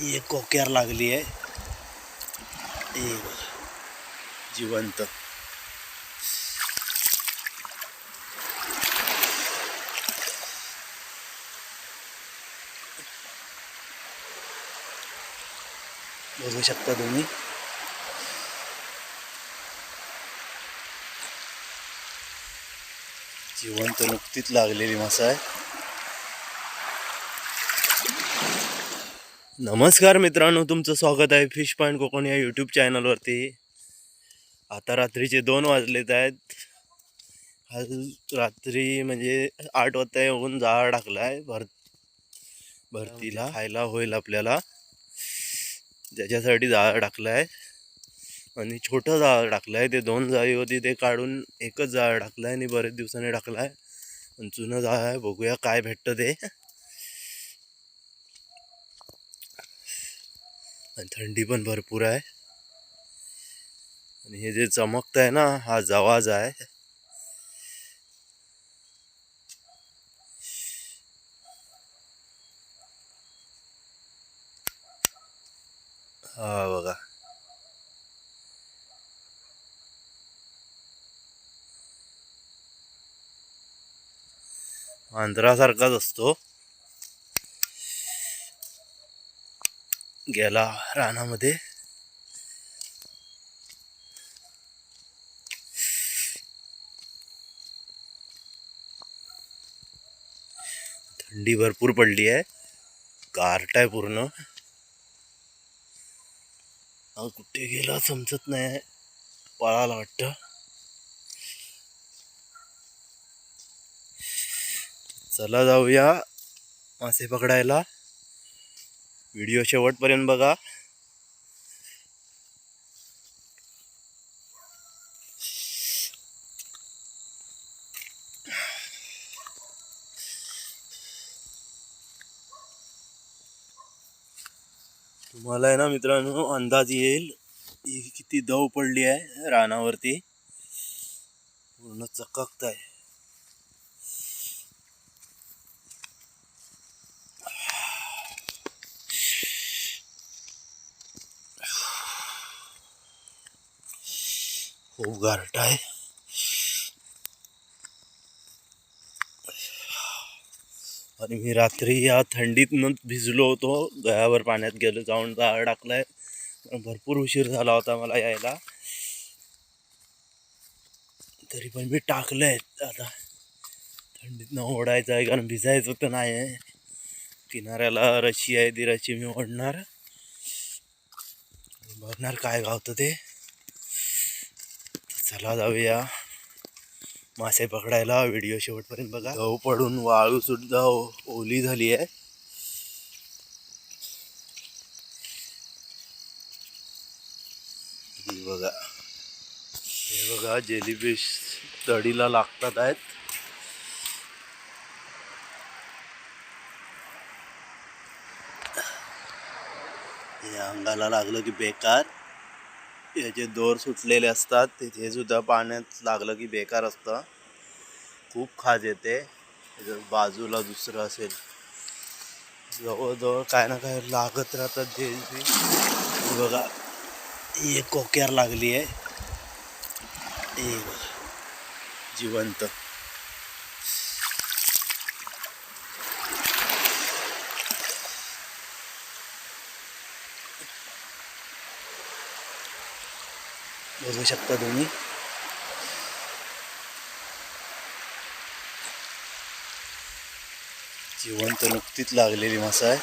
एक कोक्यार लागली आहे. हे बघा जिवंत. बघू शकता तुम्ही. जिवंत नुकतीच लागलेली मासा आहे. नमस्कार मित्रांनो तुमचं स्वागत आहे फिश पॉईंट कोकण या यूट्यूब चॅनलवरती आता रात्रीचे दोन वाजलेत आहेत. आज रात्री म्हणजे आठ वाजता येऊन जाळ टाकला आहे भर भरतीला खायला होईल आपल्याला. ज्याच्यासाठी जाळ टाकला आहे आणि छोटं जाळ टाकलं आहे ते दोन जाळी होती ते काढून एकच जाळ टाकलं आहे आणि बरेच दिवसांनी टाकलं आहे आणि जुनं जाळ आहे बघूया काय भेटतं ते. आणि थंडी पण भरपूर आहे. आणि हे जे चमकत आहे ना हा जवाज आहे. हा बघा. आंध्रासारखाच असतो. गेला रानामध्ये. थंडी भरपूर पडली आहे. गारट आहे पूर्ण. कुठे गेला समजत नाही. पळाला वाटतं. चला जाऊया मासे पकडायला. व्हिडिओ शेवटपर्यंत बघा. तुम्हाला आहे ना मित्रांनो अंदाज येईल ही किती दव पडली आहे रानावरती. पूर्ण चकाकत आहे खूप गारट आहे. आणि मी रात्री या थंडीतनं भिजलो होतो. गयावर पाण्यात गेलो जाऊन जाळ टाकलाय. पण भरपूर उशीर झाला होता मला यायला. तरी पण मी टाकलंय. आता थंडीतनं ओढायचं आहे कारण भिजायचं तर नाही आहे. किनाऱ्याला रशी आहे ती रशी मी ओढणार. बघणार काय गावतं ते. चला जाऊया. मासे पकडायला व्हिडिओ शेवटपर्यंत बघा. गहू पडून वाळू सुद्धा ओली झाली आहे बघा. हे बघा जेलीफिश तडीला लागतात आहेत. हे अंगाला लागलं की बेकार. याचे दोर सुटलेले असतात तिथे सुद्धा पाण्यात लागलं की बेकार असतं. खूप खाज येते. बाजूला दुसरं असेल. जवळजवळ काय ना काय लागत राहतात जे बघा ही एक कोक्यार लागली आहे हे बघा जिवंत. बघू शकता तुम्ही. जिवंत नुकतीच लागलेली मासा आहे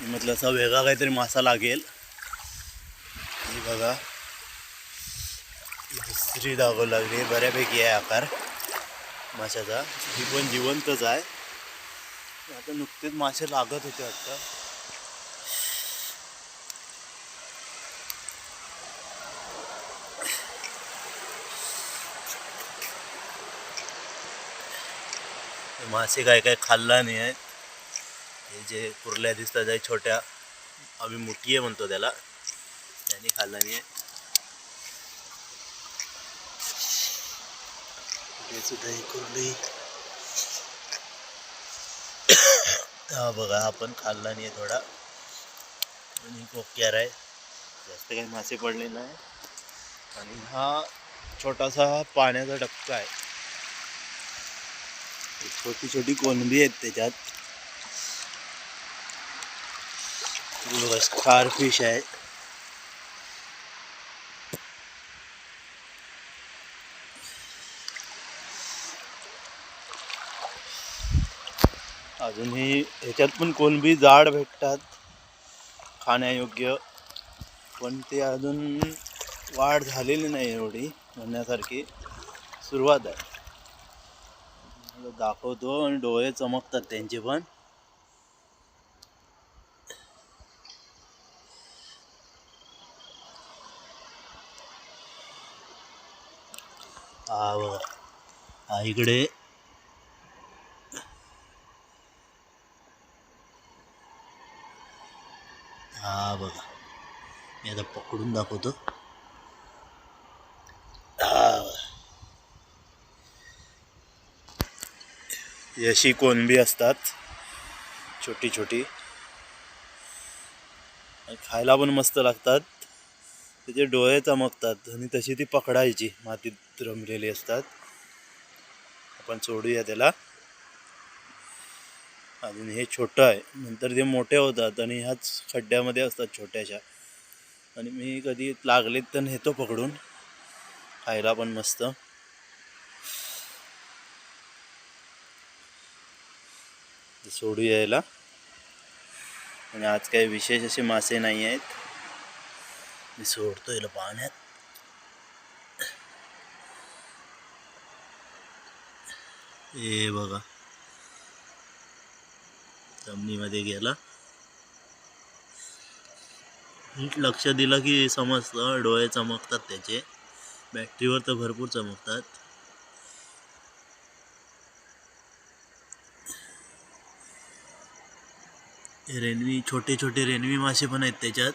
म्हटलं असा वेगळा काहीतरी मासा लागेल. हे बघा. दुसरी दागो लागली. बऱ्यापैकी आहे आकार. माशाचा. ही पण जिवंतच आहे. आता नुकतेच मासे लागत होते वाटतं. मासे काय काय खाल्ला नाही आहेत हे जे कुर्ल्या दिसतात आहे छोट्या आम्ही मुठीये म्हणतो त्याला. त्यांनी खाल्ला नाही आहे. सुद्धा हे कुर्ली. हा बघा आपण खाल्ला नाही थोडा. आणि कोक्यार आहे. जास्त काही मासे पडले नाही. आणि हा छोटासा पाण्याचा डबका आहे. छोटी छोटी कोलंबी आहेत त्याच्यात. स्टार फिश आहे. अजूनही ह्याच्यात पण कोलंबी जाड भेटतात खाण्यायोग्य. पण ते अजून वाढ झालेली नाही एवढी म्हणण्यासारखी सुरुवात आहे. दाखवतो आणि डोळे चमकतात त्यांचे पण. हा बघा हा इकडे हा बघा एकदा पकडून दाखवतो. अशी कोणबी असतात. छोटी छोटी. खायला पण मस्त लागतात. त्याचे डोळे चमकतात आणि तशी ती पकडायची. मातीत रमलेली असतात. आपण सोडूया त्याला. अजून हे छोटं आहे. नंतर ते मोठे होतात आणि ह्याच खड्ड्यामध्ये असतात छोट्याशा. आणि मी कधी लागलेत तर नेतो पकडून. खायला पण मस्त. सोडू यायला. आणि आज काही विशेष असे मासे नाही आहेत. मी सोडतो याला पाण्यात. हे बघा. जमिनीमध्ये गेला. नीट लक्ष दिलं की समजतं डोळे चमकतात त्याचे. बॅटरीवर तर भरपूर चमकतात. रेनवी छोटे छोटे रेनवी मासे पण आहेत त्याच्यात.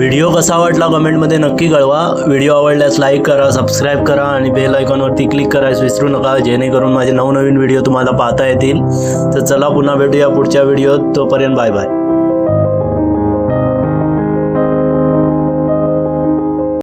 व्हिडिओ कसा वाटला कमेंटमध्ये नक्की कळवा. व्हिडिओ आवडल्यास लाईक करा सबस्क्राईब करा आणि बेल आयकॉनवरती क्लिक करायला विसरू नका. जेणेकरून माझे नवनवीन व्हिडिओ तुम्हाला पाहता येतील. तर चला पुन्हा भेटूया पुढच्या व्हिडिओत. तोपर्यंत बाय बाय